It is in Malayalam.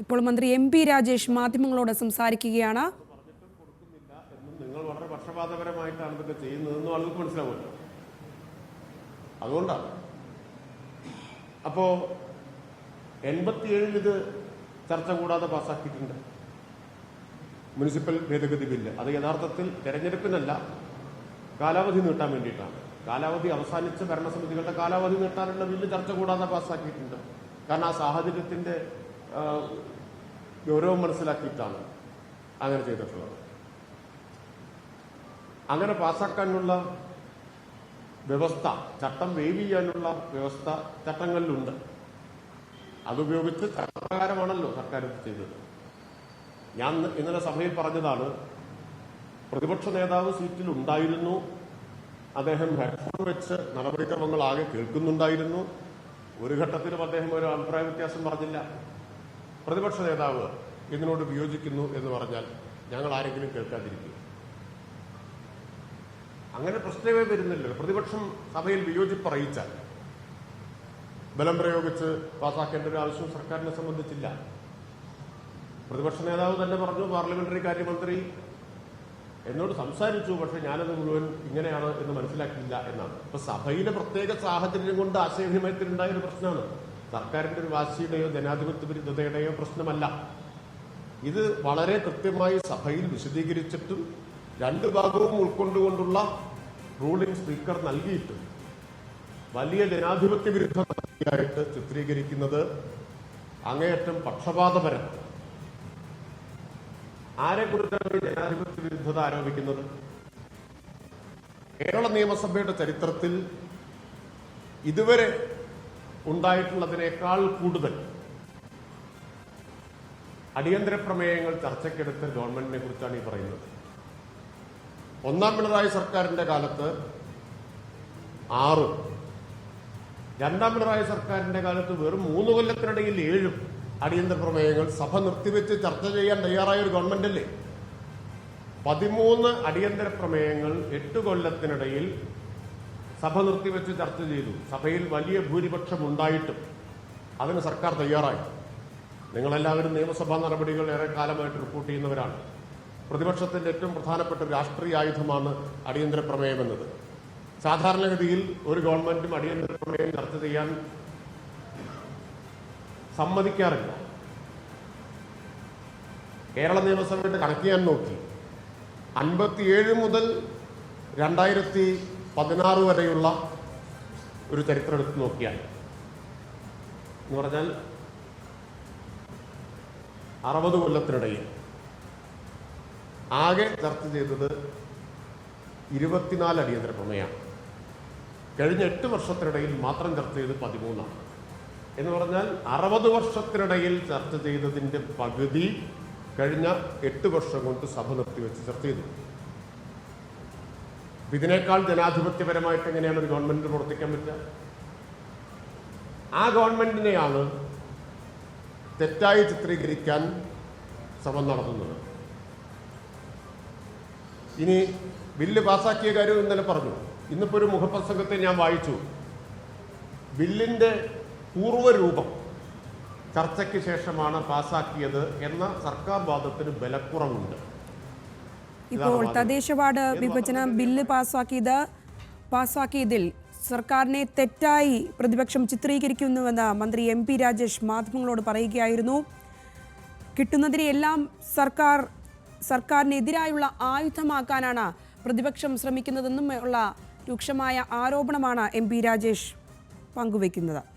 ഇപ്പോൾ മന്ത്രി എം പി രാജേഷ് മാധ്യമങ്ങളോട് സംസാരിക്കുകയാണ്. നിങ്ങൾ വളരെ പക്ഷപാതപരമായിട്ടാണ് ഇതൊക്കെ ചെയ്യുന്നതെന്ന് ആളുകൾക്ക് മനസ്സിലാവുമല്ലോ. അതുകൊണ്ടാണ്. അപ്പോ എൺപത്തിയേഴിൽ ഇത് ചർച്ച കൂടാതെ പാസ്സാക്കിയിട്ടുണ്ട്. മുനിസിപ്പൽ ഭേദഗതി ബില്ല്. അത് യഥാർത്ഥത്തിൽ തെരഞ്ഞെടുപ്പിനല്ല കാലാവധി നീട്ടാൻ വേണ്ടിയിട്ടാണ്. കാലാവധി അവസാനിച്ച ഭരണസമിതികളുടെ കാലാവധി നീട്ടാനുള്ള ബില്ല് ചർച്ച കൂടാതെ പാസ്സാക്കിയിട്ടുണ്ട്. കാരണം ആ സാഹചര്യത്തിന്റെ ഗൗരവം മനസ്സിലാക്കിയിട്ടാണ് അങ്ങനെ ചെയ്തിട്ടുള്ളത്. അങ്ങനെ പാസാക്കാനുള്ള വ്യവസ്ഥ ചട്ടം വേവ് ചെയ്യാനുള്ള വ്യവസ്ഥ ചട്ടങ്ങളിലുണ്ട്. അതുപയോഗിച്ച് ചട്ടപ്രകാരമാണല്ലോ സർക്കാർ ചെയ്തത്. ഞാൻ ഇന്നലെ സഭയിൽ പറഞ്ഞതാണ് പ്രതിപക്ഷ നേതാവ് സീറ്റിൽ ഉണ്ടായിരുന്നു അദ്ദേഹം ഹെഡ്ഫോൺ വെച്ച് നടപടിക്രമങ്ങൾ ആകെ കേൾക്കുന്നുണ്ടായിരുന്നു. ഒരു ഘട്ടത്തിലും അദ്ദേഹം ഒരു അഭിപ്രായ വ്യത്യാസം പറഞ്ഞില്ല. പ്രതിപക്ഷ നേതാവ് ഇതിനോട് വിയോജിക്കുന്നു എന്ന് പറഞ്ഞാൽ ഞങ്ങൾ ആരെങ്കിലും കേൾക്കാതിരിക്കും. അങ്ങനെ പ്രശ്നമേ വരുന്നില്ലല്ലോ പ്രതിപക്ഷം സഭയിൽ വിയോജിപ്പ് അറിയിച്ചാൽ ബലം പ്രയോഗിച്ച് പാസാക്കേണ്ട ഒരു ആവശ്യം സർക്കാരിനെ സംബന്ധിച്ചില്ല. പ്രതിപക്ഷ നേതാവ് തന്നെ പറഞ്ഞു പാർലമെന്ററി കാര്യമന്ത്രി എന്നോട് സംസാരിച്ചു പക്ഷെ ഞാനത് മുഴുവൻ ഇങ്ങനെയാണ് എന്ന് മനസ്സിലാക്കിയില്ല എന്നാണ്. ഇപ്പൊ സഭയിലെ പ്രത്യേക സാഹചര്യം കൊണ്ട് ആശയവിനിമയത്തിലുണ്ടായ ഒരു പ്രശ്നമാണ്. സർക്കാരിന്റെ ഒരു വാശിയുടെയോ ജനാധിപത്യ വിരുദ്ധതയുടെയോ പ്രശ്നമല്ല. ഇത് വളരെ കൃത്യമായി സഭയിൽ വിശദീകരിച്ചിട്ടും രണ്ട് ഭാഗവും ഉൾക്കൊണ്ടുകൊണ്ടുള്ള റൂളിംഗ് സ്പീക്കർ നൽകിയിട്ടും വലിയ ജനാധിപത്യ വിരുദ്ധമായിട്ട് ചിത്രീകരിക്കുന്നത് അങ്ങേയറ്റം പക്ഷപാതപരം. ആരെക്കുറിച്ചാണ് ജനാധിപത്യ വിരുദ്ധത ആരോപിക്കുന്നത്? കേരള നിയമസഭയുടെ ചരിത്രത്തിൽ ഇതുവരെ ഉണ്ടായിട്ടുള്ളതിനേക്കാൾ കൂടുതൽ അടിയന്തര പ്രമേയങ്ങൾ ചർച്ചയ്ക്കെടുത്ത ഗവൺമെന്റിനെ കുറിച്ചാണ് ഈ പറയുന്നത്. ഒന്നാം പിണറായി സർക്കാരിന്റെ കാലത്ത് ആറ് രണ്ടാം പിണറായി സർക്കാരിന്റെ കാലത്ത് വെറും മൂന്ന് കൊല്ലത്തിനിടയിൽ ഏഴും അടിയന്തര പ്രമേയങ്ങൾ സഭ നിർത്തിവെച്ച് ചർച്ച ചെയ്യാൻ തയ്യാറായ ഒരു ഗവൺമെന്റ് അല്ലേ പതിമൂന്ന് അടിയന്തര പ്രമേയങ്ങൾ എട്ട് കൊല്ലത്തിനിടയിൽ സഭ നിർത്തിവെച്ച് ചർച്ച ചെയ്തു. സഭയിൽ വലിയ ഭൂരിപക്ഷം ഉണ്ടായിട്ടും അതിന് സർക്കാർ തയ്യാറായി. നിങ്ങളെല്ലാവരും നിയമസഭാ നടപടികൾ ഏറെ കാലമായിട്ട് റിപ്പോർട്ട് ചെയ്യുന്നവരാണ്. പ്രതിപക്ഷത്തിന്റെ ഏറ്റവും പ്രധാനപ്പെട്ട രാഷ്ട്രീയ ആയുധമാണ് അടിയന്തര പ്രമേയം എന്നത്. സാധാരണഗതിയിൽ ഒരു ഗവൺമെന്റും അടിയന്തര പ്രമേയം ചർച്ച ചെയ്യാൻ സമ്മതിക്കാറില്ല. കേരള നിയമസഭയുടെ കണക്ക് ഞാൻ നോക്കി. അൻപത്തിയേഴ് മുതൽ രണ്ടായിരത്തി പതിനാറ് വരെയുള്ള ഒരു ചരിത്രം എടുത്ത് നോക്കിയാൽ എന്ന് പറഞ്ഞാൽ അറുപത് കൊല്ലത്തിനിടയിൽ ആകെ ചർച്ച ചെയ്തത് ഇരുപത്തിനാല് അടിയന്തര പ്രമേയമാണ്. കഴിഞ്ഞ എട്ട് വർഷത്തിനിടയിൽ മാത്രം ചർച്ച ചെയ്ത് പതിമൂന്നാണ്. എന്ന് പറഞ്ഞാൽ അറുപത് വർഷത്തിനിടയിൽ ചർച്ച ചെയ്തതിന്റെ പകുതി കഴിഞ്ഞ എട്ട് വർഷം കൊണ്ട് സഭ നിർത്തിവെച്ച് ചർച്ച ചെയ്തു. അപ്പൊ ഇതിനേക്കാൾ ജനാധിപത്യപരമായിട്ട് എങ്ങനെയാണ് ഒരു ഗവൺമെന്റ് പ്രവർത്തിക്കാൻ പറ്റുക? ആ ഗവൺമെന്റിനെയാണ് തെറ്റായി ചിത്രീകരിക്കാൻ ശ്രമം നടത്തുന്നത്. ഇനി ബില്ല് പാസാക്കിയ കാര്യം ഇന്നലെ പറഞ്ഞു. ഇന്നിപ്പോൾ ഒരു മുഖപ്രസംഗത്തെ ഞാൻ വായിച്ചു. ബില്ലിന്റെ പൂർവരൂപം ചർച്ചയ്ക്ക് ശേഷമാണ് പാസാക്കിയത് എന്ന സർക്കാർ വാദത്തിന് ബലക്കുറവുണ്ട്. ഇപ്പോൾ തദ്ദേശ വാർഡ് വിഭജന ബില്ല് പാസ്സാക്കിയത് പാസ്സാക്കിയതിൽ സർക്കാരിനെ തെറ്റായി പ്രതിപക്ഷം ചിത്രീകരിക്കുന്നുവെന്ന് മന്ത്രി എം പി രാജേഷ് മാധ്യമങ്ങളോട് പറയുകയായിരുന്നു. കിട്ടുന്നതിനെയെല്ലാം സർക്കാർ സർക്കാരിനെതിരായുള്ള ആയുധമാക്കാനാണ് പ്രതിപക്ഷം ശ്രമിക്കുന്നതെന്നും ഉള്ള രൂക്ഷമായ ആരോപണമാണ് എം പി രാജേഷ് പങ്കുവയ്ക്കുന്നത്.